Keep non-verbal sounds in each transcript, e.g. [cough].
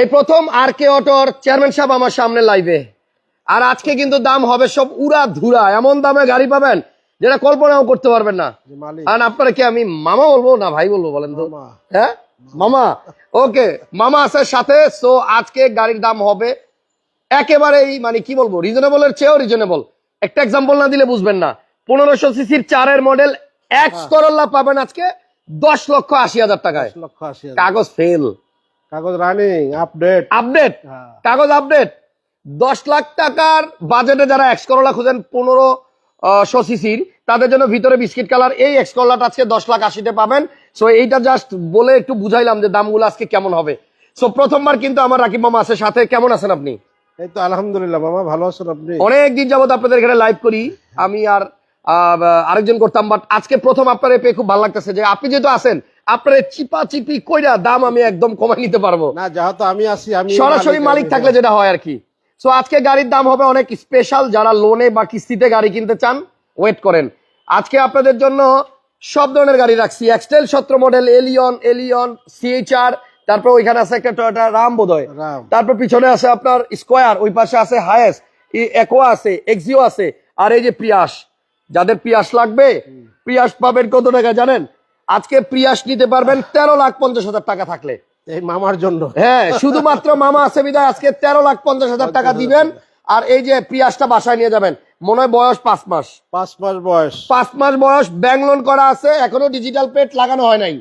এই প্রথম আর কে অটোর চেয়ারম্যান সাহেব আমার সামনে লাইভে আর আজকে কিন্তু দাম হবে সব উড়া ধুরা। এমন দামে গাড়ি পাবেন যেটা কল্পনাও করতে পারবেন না। আর আপনারা কি আমি মামা বলব না ভাই বলব বলেন তো? হ্যাঁ? মামা। ওকে মামা আছে সাথে। সো আজকে গাড়ির দাম হবে একেবারেই মানে কি বলব রিজনেবলের চেয়েও রিজনেবল একটা এক্সাম্পল না দিলে বুঝবেন না। পনেরোশো সিসির চারের মডেল এক্স করল্লা পাবেন আজকে দশ লক্ষ আশি হাজার টাকায়। কাগজ ফেল কাগজ রানিং আপডেট আপডেট। কাগজ আপডেট দশ লাখ টাকার বাজেটে যারা এক্স করলা খুঁজেন পনেরো সিসির তাদের জন্য ভিতরে বিস্কিট কালার এই এক্স করলাটা আজকে দশ লাখ আশিতে পাবেন। সো এইটা জাস্ট বলে একটু বুঝাইলাম যে দামগুলো আজকে কেমন হবে। সো প্রথমবার কিন্তু আমার রাকিব মামা আছে সাথে কেমন আছেন আপনি? এই তো আলহামদুলিল্লাহ মামা ভালো আছেন আপনি? অনেক দিন যাবত আপনাদের এখানে লাইভ করি। আমি আর আরেকজন করতাম বাট আজকে প্রথম আপনার পেয়ে খুব ভালো লাগতেছে যে আপনি যেহেতু আছেন আপনার চিপা চিপি কইরা দাম আমি একদম কমাই নিতে পারব। না যেহেতু আমি আছি আমি সরাসরি মালিক থাকলে যেটা হয় আর কি। সো আজকে গাড়ির দাম হবে অনেক স্পেশাল যারা লোনে বা কিস্তিতে গাড়ি কিনতে চান ওয়েট করেন। আজকে আপনাদের জন্য সব ধরনের গাড়ি রাখছি। এক্সটেল সতেরো মডেল এলিয়ন এলিয়ন সিএইচআর তারপর ওইখানে আছে একটা টয়োটা রাম বোধহয় রাম। তারপর পিছনে আছে আপনার স্কোয়ার ওই পাশে আছে হায়েস একোয়া আছে এক্সিও আছে আর এই যে প্রিয়াস যাদের প্রিয়াস লাগবে প্রিয়াস পাবেন কত টাকা জানেন? আজকে প্রিয়াস নিতে পারবেন তেরো লাখ পঞ্চাশ হাজার টাকা থাকলে। এই মামার জন্য। হ্যাঁ শুধুমাত্র মামা আছে বিদায় আজকে তেরো লাখ পঞ্চাশ হাজার টাকা দিবেন। আর এই যে পিয়াসটা বাসায় নিয়ে যাবেন মনে হয় বয়স পাঁচ মাস। পাঁচ মাস বয়স। পাঁচ মাস বয়স ব্যাংক লোন করা আছে এখনও ডিজিটাল প্লেট লাগানো হয় নাই।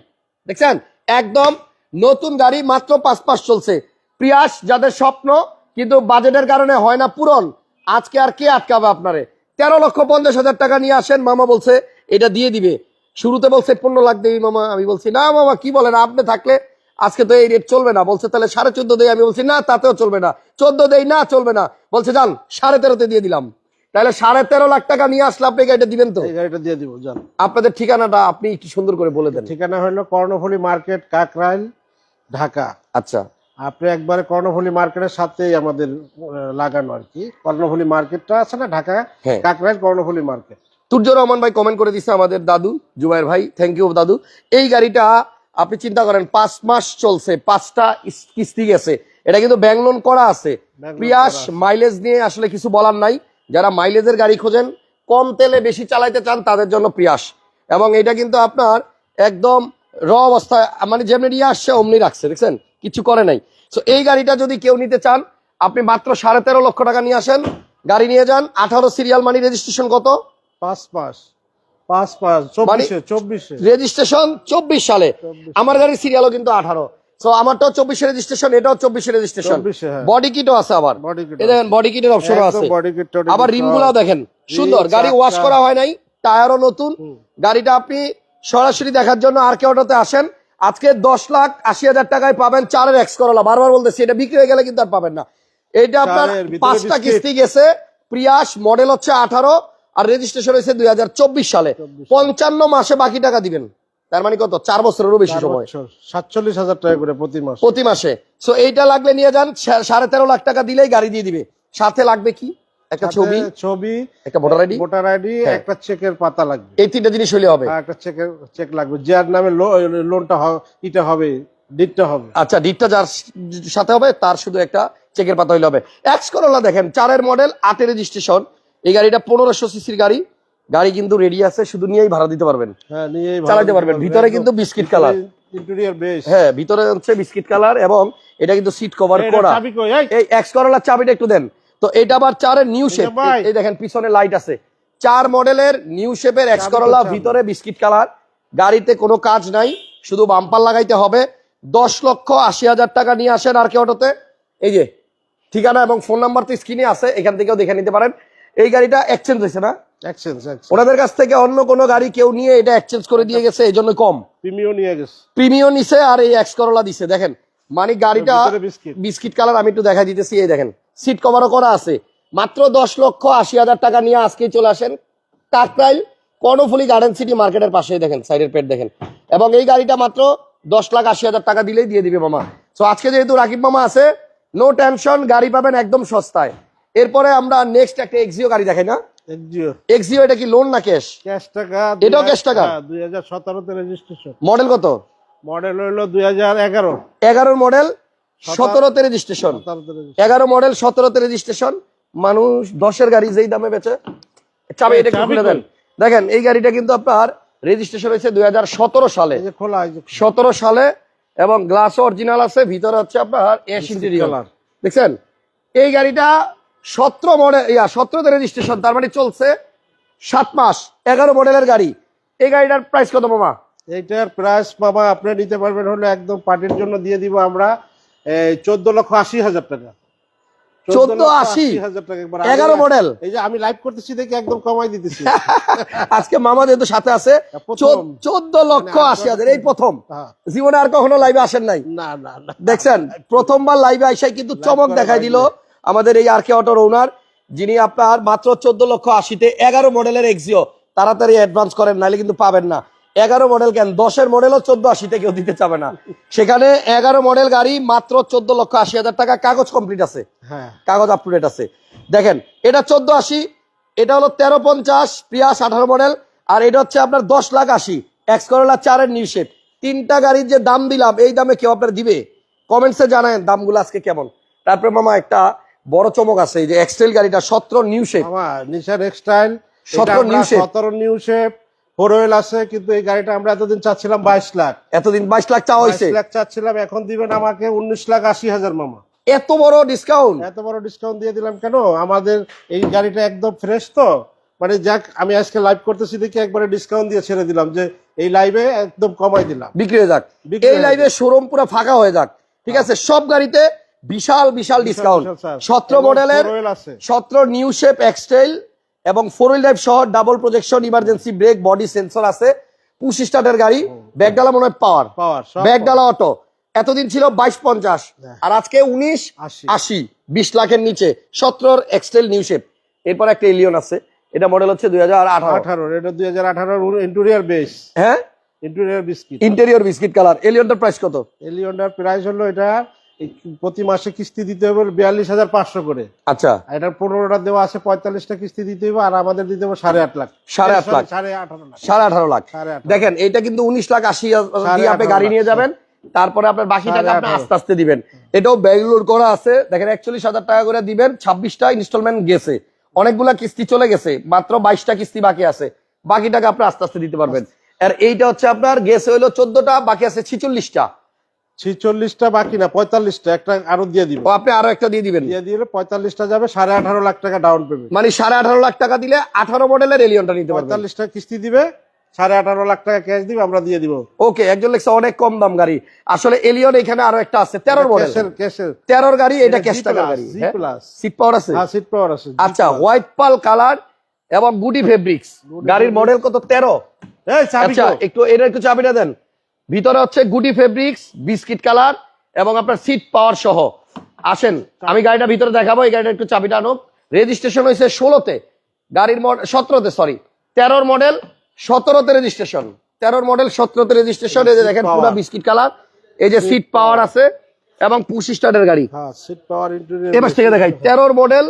দেখছেন? একদম নতুন গাড়ি মাত্র পাঁচ মাস চলছে। প্রিয়াস যাদের স্বপ্ন কিন্তু বাজেটের কারণে হয় না পূরণ আজকে আর কে আটকাবে আপনারে? তেরো লক্ষ পঞ্চাশ হাজার টাকা নিয়ে আসেন মামা বলছে এটা দিয়ে দিবে। শুরুতে বলছে পনেরো লাখ দেবি মামা। আমি বলছি না মামা কি বলেন? আপনি থাকলে আজকে তো এই রেট চলবে না। বলছে তাহলে সাড়ে চোদ্দ দেয় আমি বলছি না তাতেও চলবে না। চোদ্দ দেই? না চলবে না। বলছে যান সাড়ে তেরোতে দিয়ে দিলাম। তাহলে সাড়ে তেরো লাখ টাকা নিয়ে আসলে আপনি গাড়িটা দিবেন তো? গাড়িটা দিয়ে দিব জান আপনাদের ঠিকানাটা আপনি একটু সুন্দর করে বলে দেন। ঠিকানা হলো কর্ণফুলি মার্কেট কাকরাইল ঢাকা। আচ্ছা। আপনি একবারে কর্ণফুলি মার্কেটের সাথেই আমাদের লাগানো আর কি। কর্ণফুলি মার্কেটটা আছে না ঢাকা হ্যাঁ। কাকরাইল কর্ণফুলি মার্কেট। তুর্য রহমান ভাই কমেন্ট করে দিচ্ছে আমাদের দাদু জুবাইর ভাই থ্যাংক ইউ দাদু। এই গাড়িটা আপনি চিন্তা করেন পাঁচ মাস চলছে পাঁচটা কিস্তি গেছে। এটা কিন্তু ব্যাংক লোন করা আছে। প্রিয়াস মাইলেজ নিয়ে আসলে কিছু বলার নাই। যারা মাইলেজের গাড়ি খোঁজেন কম তেলে বেশি চালাইতে চান তাদের জন্য প্রিয়াস। এবং এটা কিন্তু আপনার একদম র অবস্থায় মানে যেমনি নিয়ে আসছে অমনি রাখছে দেখছেন? কিছু করে নাই। তো এই গাড়িটা যদি কেউ নিতে চান আপনি মাত্র সাড়ে তেরো লক্ষ টাকা নিয়ে আসেন। গাড়ি নিয়ে যান আঠারো সিরিয়াল মানি রেজিস্ট্রেশন কত? পাঁচ পাঁচ মাস চব্বিশে চব্বিশে। রেজিস্ট্রেশন চব্বিশ সালে। 24 আমার গাড়ির সিরিয়ালও কিন্তু আঠারো। আমারটাও চব্বিশে রেজিস্ট্রেশন এটাও চব্বিশে রেজিস্ট্রেশন 24। বডি কিটও আছে আবার। বডি কিটের আছে। দেখেন সুন্দর। গাড়ি ওয়াশ করা হয় নাই টায়ারও নতুন। গাড়িটা আপনি সরাসরি দেখার জন্য আর কেউটাতে আসেন। আজকে দশ লাখ আশি হাজার টাকায় পাবেন চারের এক্স করলা বারবার বলতেছি এটা বিক্রি হয়ে গেলে কিন্তু আর পাবেন না। এটা আপনার পাঁচটা কিস্তি গেছে। প্রিয়াস মডেল হচ্ছে আঠারো। আর রেজিস্ট্রেশন হয়েছে দুই হাজার চব্বিশ সালে। পঞ্চান্ন মাসে বাকি টাকা দিবেন। তার মানে কত? চার বছরেরও বেশি সময়। সাতচল্লিশ হাজার টাকা করে প্রতি মাস। প্রতি মাসে। সো এইটা লাগলে নিয়ে যান সাড়ে তেরো লাখ টাকা দিলেই গাড়ি দিয়ে দিবে। সাথে লাগবে কি? একটা ছবি। ছবি একটা ভোটার আইডি। ভোটার আইডি হ্যাঁ। একটা চেকের পাতা লাগবে। এই তিনটা জিনিস হলে হবে। একটা চেকের চেক লাগবে। যার নামে লোনটা ইটা হবে ডিটটা হবে। আচ্ছা ডিটটা যার সাথে হবে তার শুধু একটা চেকের পাতা হইলে হবে। এক্স করোলা দেখেন চারের মডেল আটের রেজিস্ট্রেশন এই গাড়িটা পনেরোশো সিসির গাড়ি। গাড়ি কিন্তু রেডি আছে শুধু নিয়েই ভাড়া দিতে পারবেন। হ্যাঁ চালাতে পারবেন। ভিতরে কিন্তু color। হ্যাঁ ভিতরে হচ্ছে বিস্কিট কালার এবং এটা কিন্তু সিট কভার করা। এই! এই এক্স করোলার চাবিটা একটু দেন। তো এটা আবার চারের নিউ শেপ এই দেখেন পিছনে লাইট আছে। চার মডেলের নিউ শেপের এক্স করোলা ভিতরে বিস্কিট কালার গাড়িতে কোনো কাজ নাই শুধু বাম্পার লাগাইতে হবে। দশ লক্ষ আশি হাজার টাকা নিয়ে আসেন আর কে অটোতে। এই যে ঠিকানা এবং ফোন নাম্বার তো স্ক্রিনে আছে এখান থেকেও দেখে নিতে পারেন। এই গাড়িটা এক্সচেঞ্জ হয়েছে না? এক্সচেঞ্জ ওনাদের কাছ থেকে অন্য কোনো গাড়ি কেউ নিয়ে এটা এক্সচেঞ্জ করে দিয়ে গেছে এই জন্য কম। প্রিমিও নিয়ে গেছে। প্রিমিয়ম নিছে আর এই এক্স করোলা দিছে। দেখেন মানে গাড়িটা বিস্কিট কালার আমি একটু দেখাই দিতেছি এই দেখেন সিট কভারও করা আছে। মাত্র দশ লক্ষ আশি হাজার টাকা নিয়ে আজকে চলে আসেন কাকরাইল কর্ণফুলি গার্ডেন সিটি মার্কেটের পাশে দেখেন সাইডের পেট দেখেন। এবং এই গাড়িটা মাত্র দশ লাখ আশি হাজার টাকা দিলেই দিয়ে দিবে মামা। তো আজকে যেহেতু রাকিব মামা আছে নো টেনশন গাড়ি পাবেন একদম সস্তায়। এরপরে আমরা নেক্সট একটা এক্সিও গাড়ি দেখাই না? এক্সিও এটা কি লোন না ক্যাশ ক্যাশ টাকা এটাও cash টাকা? দুই হাজার সতেরোতে রেজিস্ট্রেশন মডেল কত? মডেল হইল দুই হাজার এগারো। এগারোর মডেল সতেরোতে রেজিস্ট্রেশন এগারো মডেল সতেরোতে রেজিস্ট্রেশন মানুষ দশের গাড়ি যেই দামে বেচে চাবি এটা খুলে দেন। দেখেন এই গাড়িটা কিন্তু আপনার রেজিস্ট্রেশন হয়েছে দুই হাজার সতেরো সালে। খোলা সতেরো সালে এবং গ্লাস অরিজিনাল আছে ভিতরে হচ্ছে আপনার এস ইন্টেরিয়র দেখছেন? এই গাড়িটা সতেরো মডেল ইয়া সতেরোতে রেজিস্ট্রেশন তার মানে চলছে সাত মাস এগারো মডেলের গাড়ি। এই গাড়িটার প্রাইস কত মামা? এইটার প্রাইস বাবা আপনি নিতে পারবেন হলো একদম পার্টির জন্য দিয়ে দিব আমরা চোদ্দ লক্ষ আশি হাজার টাকা। 14 আশি? হাজার টাকা একবার এগারো মডেল এই যে আমি লাইভ করতেছি দেখি একদম কমাই দিতেছি। [laughs] আজকে মামা যেহেতু সাথে আছে চোদ্দ- লক্ষ মানে আশি হাজার এই প্রথম। হ্যাঁ। জীবনে আর কখনো লাইভে আসেন নাই। না না দেখছেন? প্রথমবার লাইভে আইসাই কিন্তু চমক দেখাই দিল। আমাদের এই আর কে অটোর ওনার যিনি আপনার মাত্র চোদ্দ লক্ষ আশিতে এগারো মডেলের এক্সিও তাড়াতাড়ি অ্যাডভান্স করেন নাহলে কিন্তু পাবেন না। এগারো মডেল কেন? দশের মডেলও চোদ্দ আশিতে কেউ দিতে চাবে না। সেখানে এগারো মডেল গাড়ি মাত্র চোদ্দ লক্ষ আশি হাজার টাকা কাগজ কমপ্লিট আছে। হ্যাঁ। কাগজ আপ টু ডেট আছে। দেখেন এটা চোদ্দ আশি এটা হলো তেরো পঞ্চাশ প্রিয়াস আঠারো মডেল আর এটা হচ্ছে আপনার দশ লাখ আশি। এক্স করোলা চারের নিউ শেপ তিনটা গাড়ির যে দাম দিলাম এই দামে কেউ আপনার দিবে? কমেন্টসে জানায়েন দামগুলো আজকে কেমন? তারপরে মামা একটা বড় চমক আছে এই যে এক্সটেল গাড়িটা সতেরো নিউ শেপ নিশান এক্সটাইল সতেরো new shape। সতেরো নিউ শেপ ফোর হুইল আছে কিন্তু এই গাড়িটা আমরা এতদিন চাচ্ছিলাম বাইশ লাখ। এতদিন বাইশ লাখ চাওয়া হয়েছে? লাখ চাচ্ছিলাম এখন দিবেন আমাকে উনিশ লাখ আশি হাজার মামা। এত বড় ডিসকাউন্ট এত বড় ডিসকাউন্ট দিয়ে দিলাম কেন? আমাদের এই গাড়িটা একদম ফ্রেশ তো। মানে যাক আমি আজকে লাইভ করতেছি দেখি একবারে ডিসকাউন্ট দিয়ে ছেড়ে দিলাম যে এই লাইভে একদম কমাই দিলাম। বিক্রি হয়ে যাক। এই লাইভে শোরুম পুরো ফাঁকা হয়ে যাক। ঠিক আছে সব গাড়িতে বিশাল বিশাল ডিসকাউন্ট। সতেরো মডেলের সতেরো নিউ শেপ এক্সটাইল এবং ফোর হুইল ড্রাইভ সহ double projection emergency brake body sensor আছে। পুশ স্টার্টের গাড়ি ব্যাগডালা মনে হয় পাওয়ার ব্যাগডালা অটো এতদিন ছিল বাইশ পঞ্চাশ হ্যাঁ। আর আজকে উনিশ আশি। বিশ লাখের নিচে। সতেরোর এক্সটাইল নিউ শেপ এরপর একটা এলিয়ন আছে। এটা মডেল হচ্ছে দুই হাজার আঠারো। আঠারো এটা দুই হাজার আঠারোর ইন্টেরিয়ার বেস হ্যাঁ? Interior biscuit interior biscuit colour এলিয়নটার price কত? এলিয়নটার প্রাইস হলো এটা প্রতি মাসে কিস্তি দিতে হবে বিয়াল্লিশ হাজার পাঁচশো করে। আচ্ছা। এটার পনেরোটা দেওয়া আছে পঁয়তাল্লিশটা কিস্তি দিতে হবে আর আমাদের দিতে হবে সাড়ে আট লাখ। সাড়ে আট লাখ। সাড়ে আঠারো লাখ। সাড়ে আঠারো লাখ। দেখেন এটা কিন্তু উনিশ লাখ আশি হাজার দিয়ে আপনি গাড়ি নিয়ে যাবেন তারপরে আপনার বাকি টাকা আপনি আস্তে আস্তে দিবেন। এটাও ব্যাঙ্গালোর করা আছে। দেখেন একচল্লিশ হাজার টাকা করে দিবেন ছাব্বিশটা ইনস্টলমেন্ট গেছে। অনেকগুলা কিস্তি চলে গেছে মাত্র বাইশটা কিস্তি বাকি আছে। বাকি টাকা আপনি আস্তে আস্তে দিতে পারবেন। আর এইটা হচ্ছে আপনার গেছে হইল চোদ্দটা বাকি আছে ছিচল্লিশটা। ছিচল্লিশটা বাকি না পঁয়তাল্লিশটা একটা আরও দিয়ে দিবে। আপনি আরও একটা দিয়ে দিবেন। দিয়ে দিলে পঁয়তাল্লিশটা যাবে সাড়ে আঠারো লাখ টাকা ডাউন পেমেন্ট মানে সাড়ে আঠারো লাখ টাকা দিলে আঠারো মডেলের এলিয়নটা নিতে পারবেন। পঁয়তাল্লিশটা কিস্তি দিবে সাড়ে আঠারো লাখ টাকা ক্যাশ দিবে আমরা দিয়ে দিব। ওকে একজন লেখছে অনেক কম দাম গাড়ি। আসলে এলিয়ন এখানে আরও একটা আছে তেরোর মডেল ক্যাশের তেরোর গাড়ি এটা ক্যাশ plus, গাড়ি হ্যাঁ? সিট পাওয়ার আছে? হ্যাঁ সিট পাওয়ার আছে আচ্ছা হোয়াইট পাল কালার এবং গুডি ফেব্রিক্স গাড়ির মডেল কত? তেরো? আচ্ছা? একটু এটা একটু চাবিটা দেন। ভিতরে হচ্ছে গুটি ফেব্রিক্স বিস্কিট কালার এবং আপনার সিট পাওয়ার সহ। আসেন আমি গাড়িটা ভিতরে দেখাবো এই গাড়িটা একটু চাবিটা আনুক। রেজিস্ট্রেশন হয়েছে ষোলোতে গাড়ির মডেল সতেরোতে সরি তেরোর মডেল সতেরোতে রেজিস্ট্রেশন তেরোর মডেল সতেরোতে রেজিস্ট্রেশন এই যে দেখেন পুরো বিস্কিট কালার এই যে সিট পাওয়ার আছে এবং পুশ স্টার্টের গাড়ি। হ্যাঁ এবার থেকে দেখাই তেরোর মডেল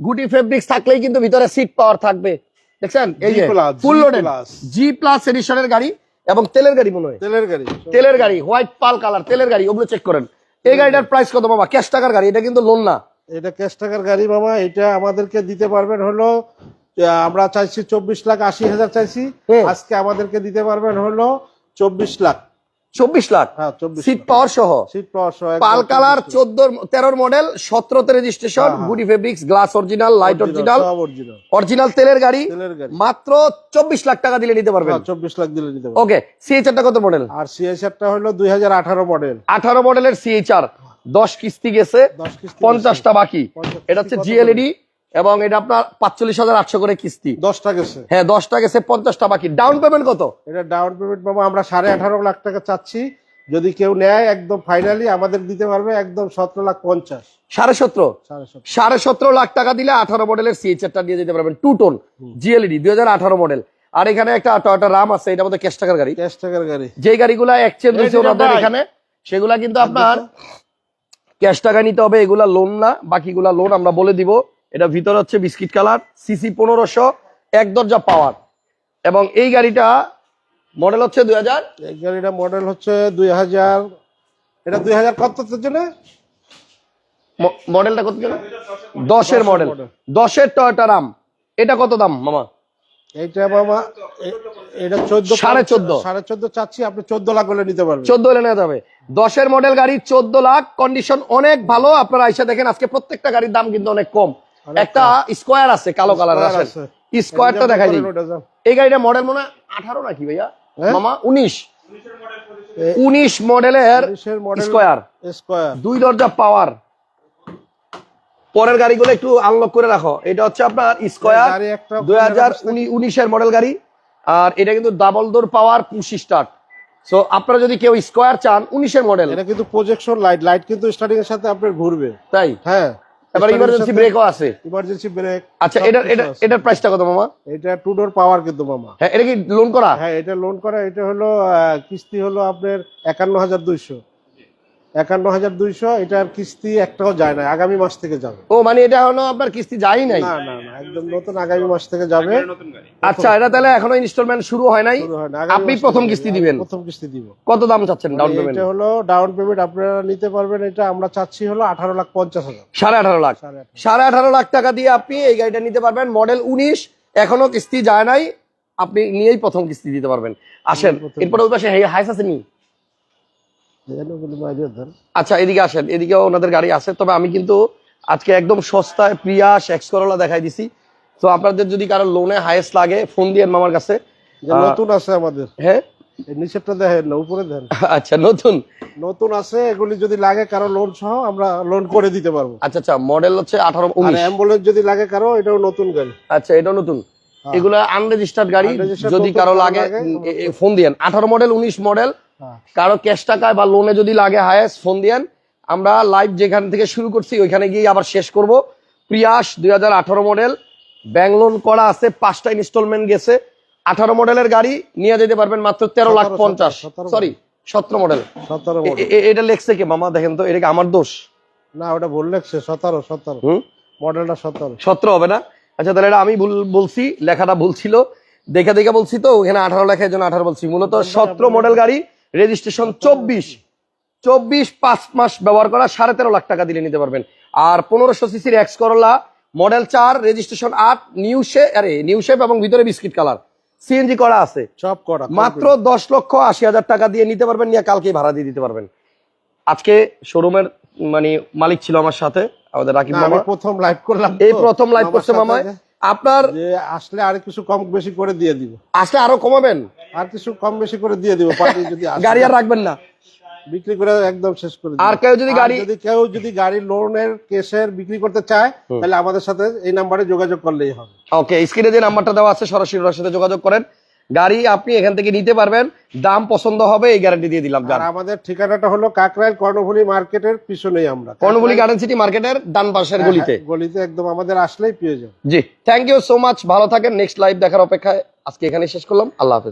গুটি ফেব্রিক্স থাকলেই কিন্তু ভিতরে সিট পাওয়ার থাকবে। দেখছেন? এই যে ফুল লোডেড জি প্লাস এডিশনের গাড়ি। এবং তেলের গাড়ি মনে হয়। তেলের গাড়ি তেলের গাড়ি হোয়াইট পাল কালার তেলের গাড়ি ওগুলো চেক করেন। এই গাড়িটার প্রাইস কত বাবা? ক্যাশ টাকার গাড়ি এটা কিন্তু লোন না। এটা ক্যাশ টাকার গাড়ি বাবা এটা আমাদেরকে দিতে পারবেন হলো আমরা চাইছি চব্বিশ লাখ আশি হাজার চাইছি আজকে আমাদেরকে দিতে পারবেন হলো চব্বিশ লাখ। চব্বিশ লাখ। হ্যাঁ সিট পাওয়ার সহ। পাল কালার চোদ্দ তেরোর মডেল সতেরোতে registration. গুডি fabrics glass original light original original তেলের গাড়ি মাত্র চব্বিশ লাখ টাকা দিলে নিতে পারবেন। হ্যাঁ, চব্বিশ লাখ দিলে পারবেন। ওকে সিএচআরটা কত মডেল আর সিএসআরটা হলো দুই হাজার আঠারো মডেল আঠারো মডেলের সিএইচআর দশ কিস্তি গেছে পঞ্চাশটা বাকি। এটা হচ্ছে জিএলইডি এবং এটা আপনার পাঁচচল্লিশ হাজার আটশো করে কিস্তি। দশটা গেছে। হ্যাঁ দশটা গেছে পঞ্চাশটা বাকি। ডাউন পেমেন্ট কত? এটা ডাউন পেমেন্ট বাবা আমরা সাড়ে আঠারো লাখ টাকা চাচ্ছি। যদি কেউ নেয় একদম ফাইনালি আমাদের দিতে পারবে একদম সতেরো লাখ পঞ্চাশ। সাড়ে সতেরো? সাড়ে সতেরো। লাখ টাকা দিলে আঠারো মডেলের সিএইচআরটা দিয়ে দিতে পারবেন। টু টোন জিএলইডি দুই হাজার আঠারো মডেল আর এখানে একটা টয়টা রাম আছে এটা মধ্যে ক্যাশ টাকার গাড়ি। ক্যাশ টাকার গাড়ি। যে গাড়িগুলা এক্সচেঞ্জ হয়েছে ওনাদের এখানে সেগুলা কিন্তু আপনার ক্যাশ টাকা নিতে হবে এগুলা লোন না বাকিগুলা লোন আমরা বলে দিব। এটা ভিতরে হচ্ছে বিস্কিট কালার সিসি পনেরোশো এক দরজা পাওয়ার। এবং এই গাড়িটা মডেল হচ্ছে দুই হাজার? এই গাড়িটা মডেল হচ্ছে দুই হাজার এটা দুই হাজার কতটার জন্য মডেলটা কত ছিল? দশের মডেল দশের টয়টা রাম এটা কত দাম মামা? এইটা মামা এটা চোদ্দ সাড়ে চোদ্দ। সাড়ে চোদ্দ চাচ্ছি আপনি চোদ্দ লাখ নিতে পারবেন। চোদ্দ হলে নেওয়া যাবে। দশের মডেল গাড়ি চোদ্দ লাখ কন্ডিশন অনেক ভালো আপনারা আইসা দেখেন আজকে প্রত্যেকটা গাড়ির দাম কিন্তু অনেক কম। একটা স্কোয়ার আছে কালো কালার আছে। স্কোয়ারটা দেখাই দিই। এই গাড়িটা মডেল মনে হয় আঠারো নাকি ভাইয়া? হ্যাঁ? মামা উনিশ। উনিশ মডেলের স্কোয়ার। স্কোয়ার। দুই দরজা পাওয়ার পরের গাড়িগুলো একটু আনলক করে রাখো। এটা হচ্ছে আপনার স্কোয়ার দুই হাজার উনিশের মডেল গাড়ি। আর এটা কিন্তু double door power push start so আপনারা যদি কেউ স্কোয়ার চান উনিশের মডেল এটা কিন্তু প্রজেকশন লাইট লাইট কিন্তু স্টার্টিং এর সাথে আপনার ঘুরবে। তাই? হ্যাঁ। এবার ইমার্জেন্সি ব্রেকও আছে। ইমার্জেন্সি ব্রেক আচ্ছা এটা এটা এটার প্রাইসটা কত মামা? এটা টু ডোর পাওয়ার কিন্তু মামা। হ্যাঁ এটা কি লোন করা? হ্যাঁ এটা লোন করা এটা হলো আহ, কিস্তি হলো আপনার একান্ন হাজার দুইশো। একান্ন হাজার দুইশো এটার কিস্তি একটাও যায় না আগামী মাস থেকে যাবে। ও মানে এটা হলো আপনার কিস্তি যাই নাই? না না না একদম নতুন আগামী মাস থেকে যাবে। আচ্ছা এটা তাহলে এখনও ইনস্টলমেন্ট শুরু হয় নাই? আপনি প্রথম কিস্তি দিবেন? প্রথম কিস্তি দিব। কত দাম চাচ্ছেন ডাউন পেমেন্ট এটা হলো ডাউন পেমেন্ট আপনারা নিতে পারবেন এটা আমরা চাচ্ছি হলো আঠারো লাখ পঞ্চাশ হাজার। সাড়ে আঠারো লাখ। সাড়ে আঠারো। লাখ টাকা দিয়ে আপনি এই গাড়িটা নিতে পারবেন। মডেল উনিশ এখনও কিস্তি যায় নাই। আপনি নিয়েই প্রথম কিস্তি দিতে পারবেন। আসেন এরপরে ওই পাশে হাইস আছে আচ্ছা এদিকে আসেন এদিকেও ওনাদের গাড়ি আছে তবে আমি কিন্তু আজকে একদম সস্তায় প্রিয়াস এক্স করোলা দেখাই দিছি। তো আপনাদের যদি কারও লোনে হাইয়েস্ট লাগে ফোন দিয়ে মামার কাছে। নতুন আছে আমাদের। হ্যাঁ? নিচেরটা দেখেন না উপরে দেন আচ্ছা নতুন? নতুন আছে এগুলি যদি লাগে কারও লোন সহ আমরা লোন করে দিতে পারব। আচ্ছা আচ্ছা মডেল হচ্ছে আঠারো আর উনিশ। অ্যাম্বুলেন্স যদি লাগে কারও এটাও নতুন গাড়ি। আচ্ছা এটা নতুন? এগুলো আনরেজিস্টার্ড গাড়ি যদি কারও লাগে ফোন দিয়েন আঠারো মডেল উনিশ মডেল হ্যাঁ। কারও ক্যাশ টাকায় বা লোনে যদি লাগে হায়েস্ট ফোন দিয়েন আমরা লাইভ যেখান থেকে শুরু করছি ওইখানে গিয়ে আবার শেষ করব। প্রিয়াস দুই হাজার আঠারো মডেল ব্যাংক লোন করা আছে পাঁচটা ইনস্টলমেন্ট গেছে। আঠারো মডেলের গাড়ি নিয়ে যেতে পারবেন মাত্র তেরো লাখ পঞ্চাশ। সরি সতেরো মডেল এটা লেখছে কে? মামা দেখেন তো এটা কি আমার দোষ? না ওটা বললে সে সতেরো সতেরো। হুম? মডেলটা সতেরো। সতেরো হবে না? আচ্ছা তাহলে এটা আমি ভুল বলছি লেখাটা ভুল ছিল। দেখে দেখে বলছি তো ওখানে আঠারো লেখার জন্য আঠারো বলছি। মূলত সতেরো মডেল গাড়ি রেজিস্ট্রেশন চব্বিশ। চব্বিশ পাঁচ মাস ব্যবহার করা সাড়ে তেরো লাখ টাকা দিলে নিতে পারবেন। আর পনেরোশো সিসির এক্স করলা মডেল চার রেজিস্ট্রেশন আট নিউ শে আরে নিউ শেপ এবং ভিতরে বিস্কিট কালার। সিএনজি করা আছে। সব করা মাত্র দশ লক্ষ আশি হাজার টাকা দিয়ে নিতে পারবেন নিয়ে কালকেই ভাড়া দিয়ে দিতে পারবেন। আজকে শোরুমের মানে মালিক ছিল আমার সাথে আমাদের রাকিব মামা। প্রথম লাইভ করলাম এই প্রথম লাইভ করছে মামায় আপনার আসলে আর কিছু কম বেশি করে দিয়ে দিব। আসলে আরও কমাবেন? আর কিছু কম বেশি করে দিয়ে দিব পার্টি যদি গাড়ি আর রাখবেন না। বিক্রি করে একদম শেষ করে আর কেউ যদি গাড়ি- যদি কেউ যদি গাড়ি লোনের কেসের বিক্রি করতে চায় তাহলে আমাদের সাথে এই নাম্বারে যোগাযোগ করলেই হবে। ওকে স্ক্রিনে যে নাম্বারটা দেওয়া আছে সরাসরি ওনার সাথে যোগাযোগ করেন। গাড়ি আপনি এখান থেকে নিতে পারবেন দাম পছন্দ হবে এই গ্যারান্টি দিয়ে দিলাম আর আমাদের ঠিকানাটা হলো কাকরাইল কর্ণফুলি মার্কেটের পিছনেই আমরা। কর্ণফুলি গার্ডেন সিটি মার্কেটের ডান পাশের গলিতে হ্যাঁ, গলিতে। একদম আমাদের আসলেই পেয়ে যাবে জি থ্যাংক ইউ সো মাচ ভালো থাকেন নেক্সট লাইভ দেখার অপেক্ষায় আজকে এখানে শেষ করলাম আল্লাহ হাফেজ।